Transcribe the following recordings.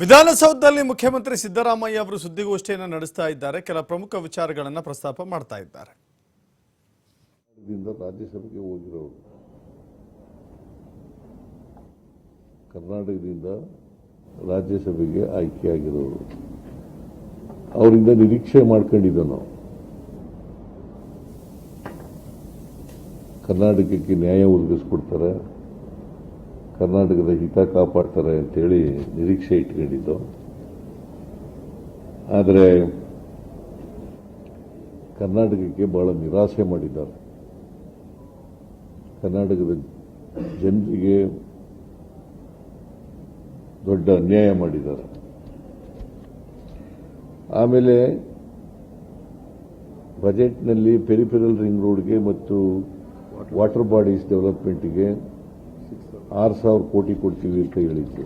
ವಿಧಾನಸೌಧದಲ್ಲಿ ಮುಖ್ಯಮಂತ್ರಿ ಸಿದ್ದರಾಮಯ್ಯ ಅವರು ಸುದ್ದಿಗೋಷ್ಠಿಯನ್ನು ನಡೆಸ್ತಾ ಇದ್ದಾರೆ ಕೆಲ ಪ್ರಮುಖ ವಿಚಾರಗಳನ್ನು ಪ್ರಸ್ತಾಪ ಮಾಡ್ತಾ ಇದ್ದಾರೆ ರಾಜ್ಯಸಭೆಗೆ ಹೋಗಿರೋರು ಕರ್ನಾಟಕದಿಂದ ರಾಜ್ಯಸಭೆಗೆ ಆಯ್ಕೆಯಾಗಿರೋರು ಅವರಿಂದ ನಿರೀಕ್ಷೆ ಮಾಡ್ಕೊಂಡಿದ್ದ ನಾವು ಕರ್ನಾಟಕಕ್ಕೆ ನ್ಯಾಯ ಒದಗಿಸ್ಕೊಡ್ತಾರೆ ಕರ್ನಾಟಕದ ಹಿತ ಕಾಪಾಡ್ತಾರೆ ಅಂತೇಳಿ ನಿರೀಕ್ಷೆ ಇಟ್ಕೊಂಡಿದ್ದು ಆದರೆ ಕರ್ನಾಟಕಕ್ಕೆ ಬಹಳ ನಿರಾಸೆ ಮಾಡಿದ್ದಾರೆ ಕರ್ನಾಟಕದ ಜನರಿಗೆ ದೊಡ್ಡ ಅನ್ಯಾಯ ಮಾಡಿದ್ದಾರೆ ಆಮೇಲೆ ಬಜೆಟ್ನಲ್ಲಿ ಪೆರಿಪೆರಲ್ ರಿಂಗ್ ರೋಡ್ಗೆ ಮತ್ತು ವಾಟರ್ ಬಾಡೀಸ್ ಡೆವಲಪ್ಮೆಂಟ್ಗೆ ಆರು ಸಾವಿರ ಕೋಟಿ ಕೊಡ್ತೀವಿ ಅಂತ ಹೇಳಿದ್ದು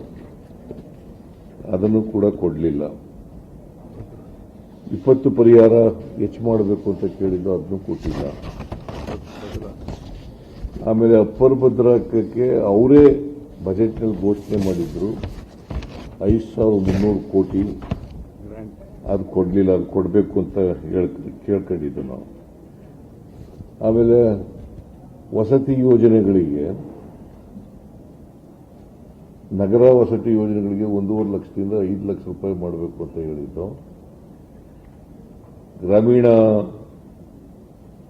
ಅದನ್ನು ಕೂಡ ಕೊಡಲಿಲ್ಲ ಇಪ್ಪತ್ತು ಪರಿಹಾರ ಹೆಚ್ಚು ಮಾಡಬೇಕು ಅಂತ ಕೇಳಿದ್ದು ಅದನ್ನು ಕೊಟ್ಟಿಲ್ಲ ಆಮೇಲೆ ಅಪ್ಪರ್ ಭದ್ರಾಕಕ್ಕೆ ಅವರೇ ಬಜೆಟ್ನಲ್ಲಿ ಘೋಷಣೆ ಮಾಡಿದ್ರು ಐದು ಸಾವಿರ ಮುನ್ನೂರು ಕೋಟಿ ಅದು ಕೊಡಲಿಲ್ಲ ಅದು ಕೊಡಬೇಕು ಅಂತ ಕೇಳ್ಕೊಂಡಿದ್ದು ನಾವು ಆಮೇಲೆ ವಸತಿ ಯೋಜನೆಗಳಿಗೆ ನಗರ ವಸತಿ ಯೋಜನೆಗಳಿಗೆ ಒಂದೂವರೆ ಲಕ್ಷದಿಂದ ಐದು ಲಕ್ಷ ರೂಪಾಯಿ ಮಾಡಬೇಕು ಅಂತ ಹೇಳಿದ್ದು ಗ್ರಾಮೀಣ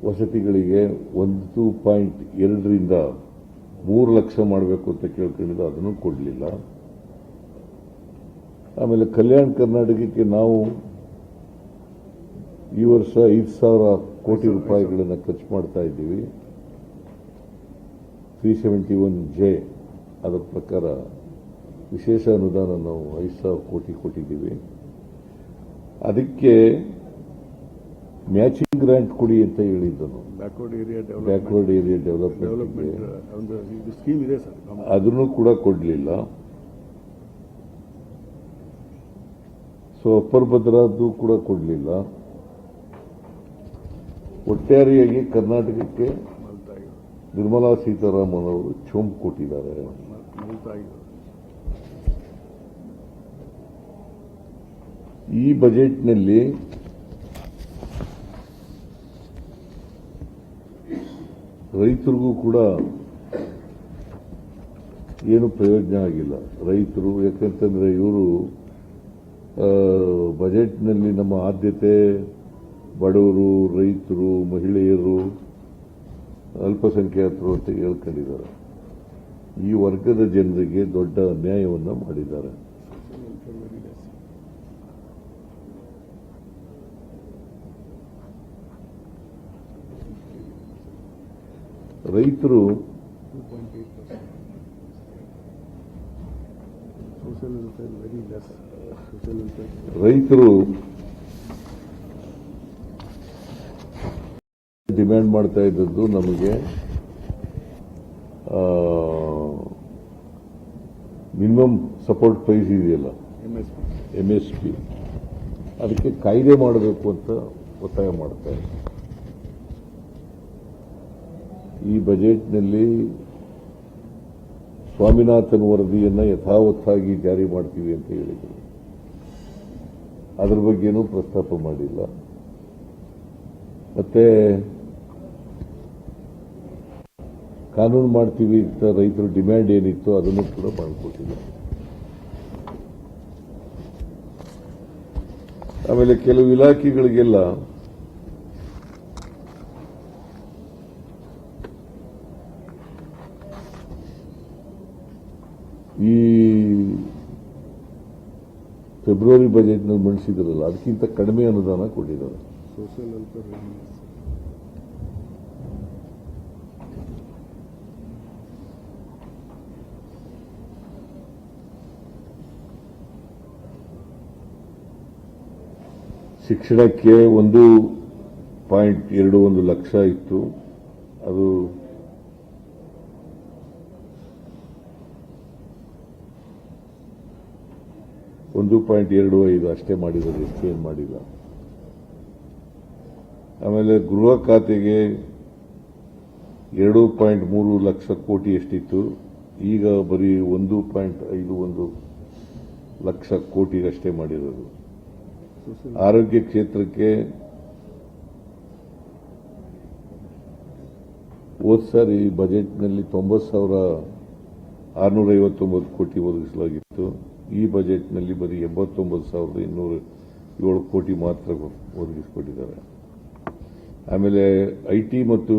ವಸತಿಗಳಿಗೆ ಒಂದು ಪಾಯಿಂಟ್ ಎರಡರಿಂದ ಮೂರು ಲಕ್ಷ ಮಾಡಬೇಕು ಅಂತ ಕೇಳ್ಕೊಂಡಿದ್ದು ಅದನ್ನು ಕೊಡಲಿಲ್ಲ ಆಮೇಲೆ ಕಲ್ಯಾಣ ಕರ್ನಾಟಕಕ್ಕೆ ನಾವು ಈ ವರ್ಷ ಐದು ಸಾವಿರ ಕೋಟಿ ರೂಪಾಯಿಗಳನ್ನು ಖರ್ಚು ಮಾಡ್ತಾ ಇದ್ದೀವಿ ತ್ರೀ ಸೆವೆಂಟಿ ಒನ್ ಜೆ ಅದರ ಪ್ರಕಾರ ವಿಶೇಷ ಅನುದಾನ ನಾವು ಐದು ಸಾವಿರ ಕೋಟಿ ಕೊಟ್ಟಿದ್ದೀವಿ ಅದಕ್ಕೆ ಮ್ಯಾಚಿಂಗ್ ಗ್ರಾಂಟ್ ಕೊಡಿ ಅಂತ ಹೇಳಿದ್ದನು backward area backward area development ಅದನ್ನು ಕೂಡ ಕೊಡಲಿಲ್ಲ ಸೊ ಅಪ್ಪರ್ ಭದ್ರಾದ್ದು ಕೂಡ ಕೊಡಲಿಲ್ಲ ಒಟ್ಟಾರೆಯಾಗಿ ಕರ್ನಾಟಕಕ್ಕೆ ನಿರ್ಮಲಾ ಸೀತಾರಾಮನ್ ಅವರು ಚೊಂಬು ಕೊಟ್ಟಿದ್ದಾರೆ ಈ ಬಜೆಟ್ನಲ್ಲಿ ರೈತರಿಗೂ ಕೂಡ ಏನು ಪ್ರಯೋಜನ ಆಗಿಲ್ಲ ರೈತರು ಯಾಕಂತಂದ್ರೆ ಇವರು ಬಜೆಟ್ನಲ್ಲಿ ನಮ್ಮ ಆದ್ಯತೆ ಬಡವರು ರೈತರು ಮಹಿಳೆಯರು ಅಲ್ಪಸಂಖ್ಯಾತರು ಅಂತ ಹೇಳ್ಕೊಂಡಿದ್ದಾರೆ ಈ ವರ್ಗದ ಜನರಿಗೆ ದೊಡ್ಡ ಅನ್ಯಾಯವನ್ನು ಮಾಡಿದ್ದಾರೆ ರೈತರು ರೈತರು ಡಿಮ್ಯಾಂಡ್ ಮಾಡ್ತಾ ಇದ್ದದ್ದು ನಮಗೆ ಮಿನಿಮಮ್ ಸಪೋರ್ಟ್ ಪ್ರೈಸ್ ಇದೆಯಲ್ಲ ಎಂಎಸ್ಪಿ ಎಸ್ ಪಿ ಅದಕ್ಕೆ ಕಾಯ್ದೆ ಮಾಡಬೇಕು ಅಂತ ಒತ್ತಾಯ ಮಾಡ್ತಾ ಇದ್ದಾರೆ ಈ ಬಜೆಟ್ನಲ್ಲಿ ಸ್ವಾಮಿನಾಥನ್ ವರದಿಯನ್ನು ಯಥಾವತ್ತಾಗಿ ಜಾರಿ ಮಾಡ್ತೀವಿ ಅಂತ ಹೇಳಿದರು ಅದ್ರ ಬಗ್ಗೆನೂ ಪ್ರಸ್ತಾಪ ಮಾಡಿಲ್ಲ ಮತ್ತೆ ಕಾನೂನು ಮಾಡ್ತೀವಿ ಅಂತ ರೈತರ ಡಿಮ್ಯಾಂಡ್ ಏನಿತ್ತು ಅದನ್ನು ಕೂಡ ಮಾಡಿಕೊಟ್ಟಿಲ್ಲ ಆಮೇಲೆ ಕೆಲವು ಇಲಾಖೆಗಳಿಗೆಲ್ಲ ಫೆಬ್ರವರಿ ಬಜೆಟ್ನಲ್ಲಿ ಮಂಡಿಸಿದ್ರಲ್ಲ ಅದಕ್ಕಿಂತ ಕಡಿಮೆ ಅನುದಾನ ಕೊಟ್ಟಿದ್ದಾರೆ ಶಿಕ್ಷಣಕ್ಕೆ ಒಂದು ಪಾಯಿಂಟ್ ಎರಡು ಒಂದು ಲಕ್ಷ ಇತ್ತು ಅದು ಒಂದು ಪಾಯಿಂಟ್ ಎರಡು ಐದು ಅಷ್ಟೇ ಮಾಡಿದ್ದಾರೆ ಎಷ್ಟು ಏನು ಮಾಡಿಲ್ಲ ಆಮೇಲೆ ಗೃಹ ಖಾತೆಗೆ ಎರಡು ಪಾಯಿಂಟ್ ಮೂರು ಲಕ್ಷ ಕೋಟಿ ಎಷ್ಟಿತ್ತು ಈಗ ಬರೀ ಒಂದು ಪಾಯಿಂಟ್ ಐದು ಒಂದು ಲಕ್ಷ ಕೋಟಿಗಷ್ಟೇ ಮಾಡಿರೋದು ಆರೋಗ್ಯ ಕ್ಷೇತ್ರಕ್ಕೆ ಹೋದ ಸಾರಿ ಬಜೆಟ್ನಲ್ಲಿ ತೊಂಬತ್ತು ಸಾವಿರ ಆರುನೂರ ಐವತ್ತೊಂಬತ್ತು ಕೋಟಿ ಒದಗಿಸಲಾಗಿತ್ತು ಈ ಬಜೆಟ್ನಲ್ಲಿ ಬರೀ ಎಂಬತ್ತೊಂಬತ್ತು ಸಾವಿರದ ಇನ್ನೂರು ಏಳು ಕೋಟಿ ಮಾತ್ರ ಒದಗಿಸಿಕೊಟ್ಟಿದ್ದಾರೆ ಆಮೇಲೆ ಐ ಟಿ ಮತ್ತು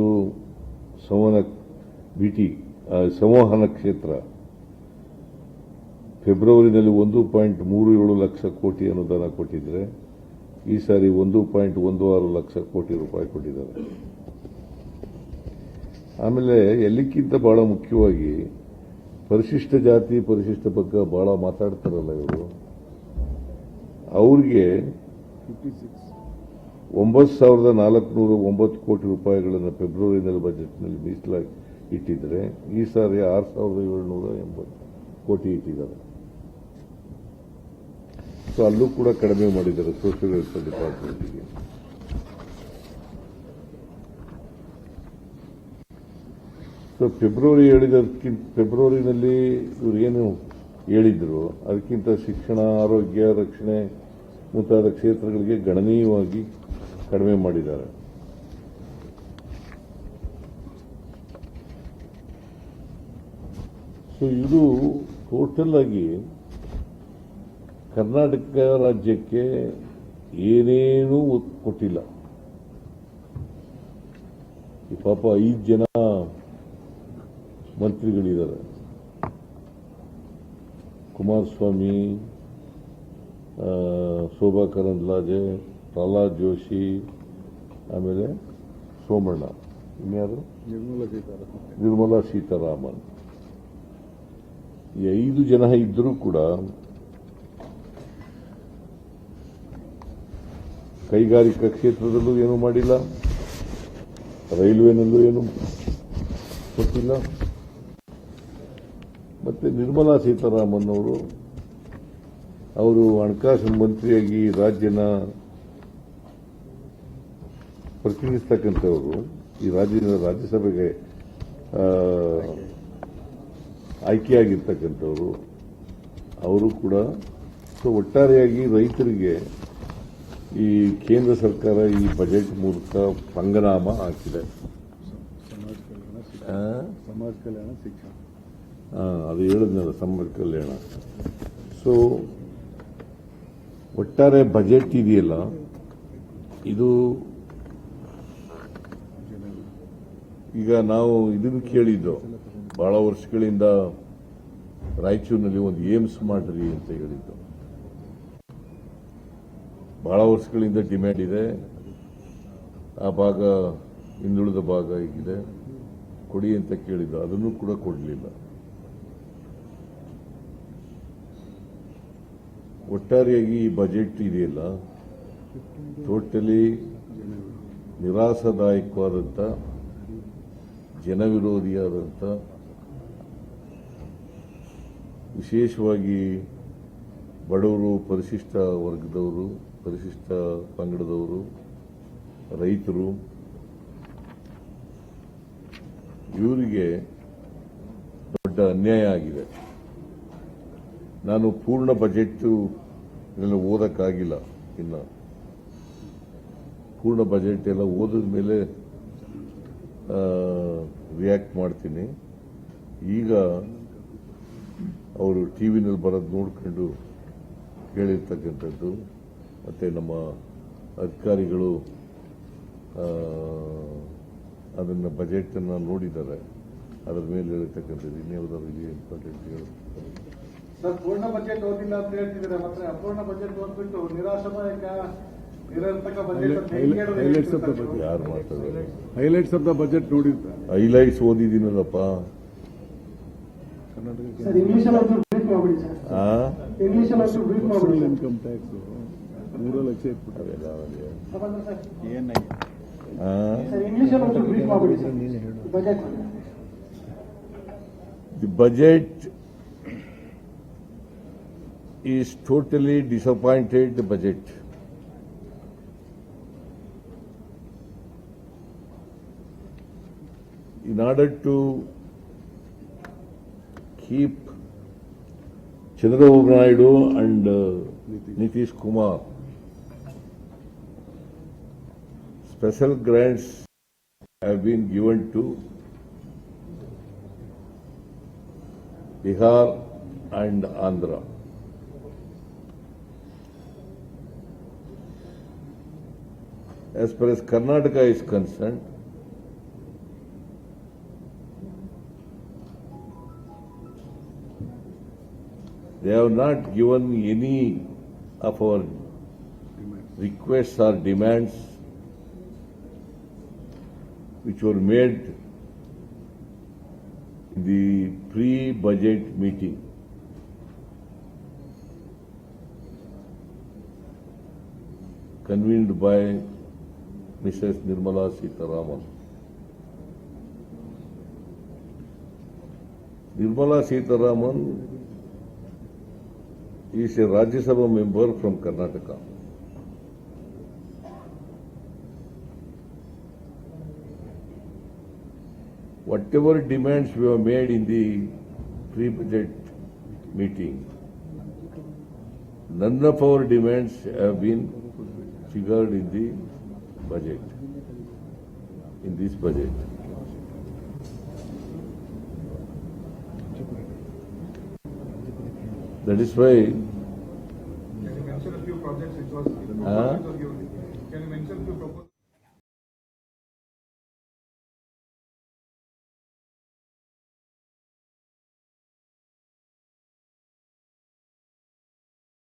ಸಂವಹನ ಬಿಟಿ ಸಂವಹನ ಕ್ಷೇತ್ರ ಫೆಬ್ರವರಿನಲ್ಲಿ ಒಂದು ಪಾಯಿಂಟ್ ಮೂರು ಏಳು ಲಕ್ಷ ಕೋಟಿ ಅನುದಾನ ಕೊಟ್ಟಿದ್ದರೆ ಈ ಸಾರಿ ಒಂದು ಪಾಯಿಂಟ್ ಒಂದು ಆರು ಲಕ್ಷ ಕೋಟಿ ರೂಪಾಯಿ ಕೊಟ್ಟಿದ್ದಾರೆ ಆಮೇಲೆ ಎಲ್ಲಕ್ಕಿಂತ ಬಹಳ ಮುಖ್ಯವಾಗಿ ಪರಿಶಿಷ್ಟ ಜಾತಿ ಪರಿಶಿಷ್ಟ ಪಕ್ಕ ಬಹಳ ಮಾತಾಡ್ತಾರಲ್ಲ ಇವರು ಅವ್ರಿಗೆ ಒಂಬತ್ತು ಸಾವಿರದ ನಾಲ್ಕುನೂರ ಒಂಬತ್ತು ಕೋಟಿ ರೂಪಾಯಿಗಳನ್ನು ಫೆಬ್ರವರಿನಲ್ಲಿ ಬಜೆಟ್ನಲ್ಲಿ ಮೀಸಲಾಗಿ ಇಟ್ಟಿದ್ರೆ ಈ ಸಾರಿ ಆರು ಸಾವಿರದ ಏಳ್ನೂರ ಎಂಬತ್ತು ಕೋಟಿ ಇಟ್ಟಿದ್ದಾರೆ ಸೊ ಅಲ್ಲೂ ಕೂಡ ಕಡಿಮೆ ಮಾಡಿದ್ದಾರೆ ಸೋಷಿಯಲ್ ವೆಲ್ಫೇರ್ ಡಿಪಾರ್ಟ್ಮೆಂಟ್ಗೆ ಸೊ ಫೆಬ್ರವರಿ ಹೇಳಿದ ಫೆಬ್ರವರಿನಲ್ಲಿ ಇವರು ಏನು ಹೇಳಿದ್ರು ಅದಕ್ಕಿಂತ ಶಿಕ್ಷಣ ಆರೋಗ್ಯ ರಕ್ಷಣೆ ಮುಂತಾದ ಕ್ಷೇತ್ರಗಳಿಗೆ ಗಣನೀಯವಾಗಿ ಕಡಿಮೆ ಮಾಡಿದ್ದಾರೆ ಸೊ ಇದು ಟೋಟಲ್ ಆಗಿ ಕರ್ನಾಟಕ ರಾಜ್ಯಕ್ಕೆ ಏನೇನೂ ಕೊಟ್ಟಿಲ್ಲ ಪಾಪ ಐದು ಜನ ಮಂತ್ರಿಗಳಿದ್ದಾರೆ ಕುಮಾರಸ್ವಾಮಿ ಶೋಭಾ ಕರಂದ್ಲಾಜೆ ಪ್ರಹ್ಲಾದ್ ಜೋಶಿ ಆಮೇಲೆ ಸೋಮಣ್ಣ ಇನ್ಯಾರು ನಿರ್ಮಲಾ ಸೀತಾರಾಮನ್ ನಿರ್ಮಲಾ ಸೀತಾರಾಮನ್ ಈ ಐದು ಜನ ಇದ್ದರೂ ಕೂಡ ಕೈಗಾರಿಕಾ ಕ್ಷೇತ್ರದಲ್ಲೂ ಏನೂ ಮಾಡಿಲ್ಲ ರೈಲ್ವೆನಲ್ಲೂ ಏನು ಗೊತ್ತಿಲ್ಲ ಮತ್ತು ನಿರ್ಮಲಾ ಸೀತಾರಾಮನ್ ಅವರು ಅವರು ಹಣಕಾಸು ಮಂತ್ರಿಯಾಗಿ ರಾಜ್ಯನ ಪ್ರತಿನಿಧಿಸ್ತಕ್ಕಂಥವರು ಈ ರಾಜ್ಯದ ರಾಜ್ಯಸಭೆಗೆ ಆಯ್ಕೆಯಾಗಿರ್ತಕ್ಕಂಥವರು ಅವರು ಕೂಡ ಸೊ ಒಟ್ಟಾರೆಯಾಗಿ ರೈತರಿಗೆ ಈ ಕೇಂದ್ರ ಸರ್ಕಾರ ಈ ಬಜೆಟ್ ಮೂಲಕ ಪಂಗನಾಮ ಹಾಕಿದೆ ಸಮಾಜ ಕಲ್ಯಾಣ ಶಿಕ್ಷಣ ಅದು ಹೇಳಿದ್ನಲ್ಲ ಸಂಪರ್ಕದಲ್ಲಿ ಕಲ್ಯಾಣ ಸೊ ಒಟ್ಟಾರೆ ಬಜೆಟ್ ಇದೆಯಲ್ಲ ಇದು ಈಗ ನಾವು ಇದನ್ನು ಕೇಳಿದ್ದು ಬಹಳ ವರ್ಷಗಳಿಂದ ರಾಯಚೂರಿನಲ್ಲಿ ಒಂದು ಏಮ್ಸ್ ಮಾಡ್ರಿ ಅಂತ ಹೇಳಿದ್ದು ಬಹಳ ವರ್ಷಗಳಿಂದ ಡಿಮ್ಯಾಂಡ್ ಇದೆ ಆ ಭಾಗ ಹಿಂದುಳಿದ ಭಾಗ ಇದೆ ಕೊಡಿ ಅಂತ ಕೇಳಿದ್ದು ಅದನ್ನು ಕೂಡ ಕೊಡಲಿಲ್ಲ ಒಟ್ಟಾರೆಯಾಗಿ ಈ ಬಜೆಟ್ ಇದೆಯಲ್ಲ ಟೋಟಲಿ ನಿರಾಸದಾಯಕವಾದಂಥ ಜನವಿರೋಧಿಯಾದಂಥ ವಿಶೇಷವಾಗಿ ಬಡವರು ಪರಿಶಿಷ್ಟ ವರ್ಗದವರು ಪರಿಶಿಷ್ಟ ಪಂಗಡದವರು ರೈತರು ಇವರಿಗೆ ದೊಡ್ಡ ಅನ್ಯಾಯ ಆಗಿದೆ ನಾನು ಪೂರ್ಣ ಬಜೆಟ್ ಇದನ್ನು ಓದಕ್ಕಾಗಿಲ್ಲ ಇನ್ನು ಪೂರ್ಣ ಬಜೆಟ್ ಎಲ್ಲ ಓದಿದ ಮೇಲೆ ರಿಯಾಕ್ಟ್ ಮಾಡ್ತೀನಿ ಈಗ ಅವರು ಟಿ ವಿನಲ್ಲಿ ಬರೋದು ನೋಡ್ಕೊಂಡು ಹೇಳಿರ್ತಕ್ಕಂಥದ್ದು ಮತ್ತು ನಮ್ಮ ಅಧಿಕಾರಿಗಳು ಅದನ್ನು ಬಜೆಟನ್ನು ನೋಡಿದ್ದಾರೆ ಅದರ ಮೇಲೆ ಹೇಳಿರ್ತಕ್ಕಂಥದ್ದು ಇನ್ನೇ ಇಂಪಾರ್ಟೆಂಟ್ ಹೇಳ ಸರ್ ಪೂರ್ಣ ಬಜೆಟ್ ಓದಿಲ್ಲ ಅಂತ ಹೇಳ್ತಿದ್ರೆ ಮತ್ತೆ ಅಪೂರ್ಣ ಬಜೆಟ್ ಓದ್ಬಿಟ್ಟು ನಿರಾಶಾದಾಯಕ ಹೈಲೈಟ್ಸ್ ಆಫ್ ದ ಬಜೆಟ್ ಯಾರು ಮಾಡ್ತಾರೆ highlights of the budget highlights income tax ಮೂರು lakh budget is totally disappointed the budget. In order to keep Chandrababu Naidu and uh, Nitish Kumar special grants have been given to Bihar and Andhra. as far as Karnataka is concerned, they have not given any of our requests or demands which were made in the pre-budget meeting. convened by Mrs. Nirmala Sitharaman. Nirmala Sitharaman is a Rajya Sabha member from Karnataka. Whatever demands we have made in the pre-budget meeting, none of our demands have been figured in the budget, in this budget. That is why. Can you mention a few projects It was, proposed, Can you mention a few proposals?